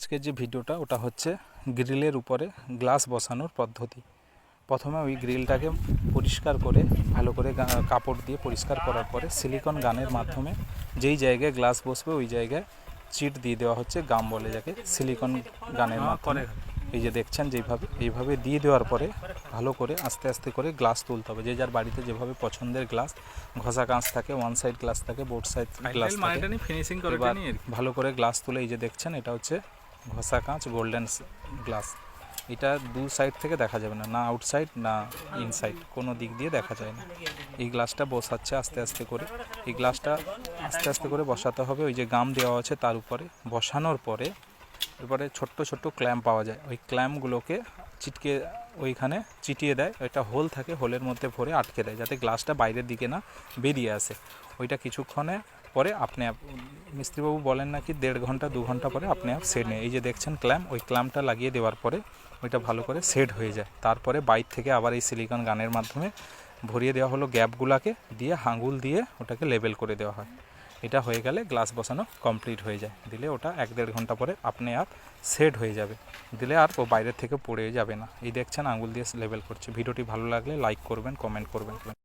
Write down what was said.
আজকের যে ভিডিওটা ওটা হচ্ছে গ্রিলের উপরে গ্লাস বসানোর পদ্ধতি। প্রথমে ওই গ্রিলটাকে পরিষ্কার করে ভালো করে কাপড় দিয়ে পরিষ্কার করার পরে সিলিকন গানের মাধ্যমে যেই জায়গায় গ্লাস বসবে ওই জায়গায় চিট দিয়ে দেওয়া হচ্ছে গাম বলে যাকে সিলিকন গানের মাধ্যমে। এই যে দেখছেন যেইভাবে এইভাবে দিয়ে দেওয়ার পরে ভালো করে আস্তে আস্তে করে গ্লাস তুলতে হবে। যে যার বাড়িতে যেভাবে পছন্দের গ্লাস ঘষা কাঁচ থাকে ওয়ান সাইড গ্লাস থাকে বোর্ড সাইড গ্লাস থাকে। ভালো করে গ্লাস তুলে এই যে দেখছেন এটা হচ্ছে ঘষা কাঁচ গোল্ডেন গ্লাস এটা দু সাইড থেকে দেখা যাবে না না আউটসাইড না ইনসাইড কোনো দিক দিয়ে দেখা যায় না। এই গ্লাসটা বসাচ্ছে আস্তে আস্তে করে। এই গ্লাসটা আস্তে আস্তে করে বসাতে হবে। ওই যে গাম দেওয়া আছে তার উপরে। বসানোর পরে এরপরে ছোট্ট ছোট্ট ক্ল্যাম্প পাওয়া যায়। ওই ক্ল্যাম্পগুলোকে চিটকে ওইখানে চিটিয়ে দেয়। ওইটা হোল থাকে হোলের মধ্যে ভরে আটকে দেয়, যাতে গ্লাসটা বাইরের দিকে না বেরিয়ে আসে। ওইটা কিছুক্ষণে পরে আপনি আপ মিস্ত্রিবাবু বলেন নাকি দেড় ঘণ্টা, দু ঘণ্টা পরে আপনি আপ সেট নেই। এই যে দেখছেন ক্ল্যাম ওই ক্ল্যাম্পটা লাগিয়ে দেওয়ার পরে ওইটা ভালো করে সেট হয়ে যায়। তারপরে বাইর থেকে আবার এই সিলিকন গানের মাধ্যমে ভরিয়ে দেওয়া হলো গ্যাপগুলাকে দিয়ে হাঙ্গুল দিয়ে ওটাকে লেবেল করে দেওয়া হয়। এটা হয়ে গেলে গ্লাস বসানো কমপ্লিট হয়ে যায়। দিলে ওটা এক দেড় ঘণ্টা পরে আপনি আপ সেট হয়ে যাবে। দিলে আর ও বাইরের থেকে পড়ে যাবে না। এই দেখছেন আঙুল দিয়ে লেবেল করছে। ভিডিওটি ভালো লাগলে লাইক করবেন কমেন্ট করবেন।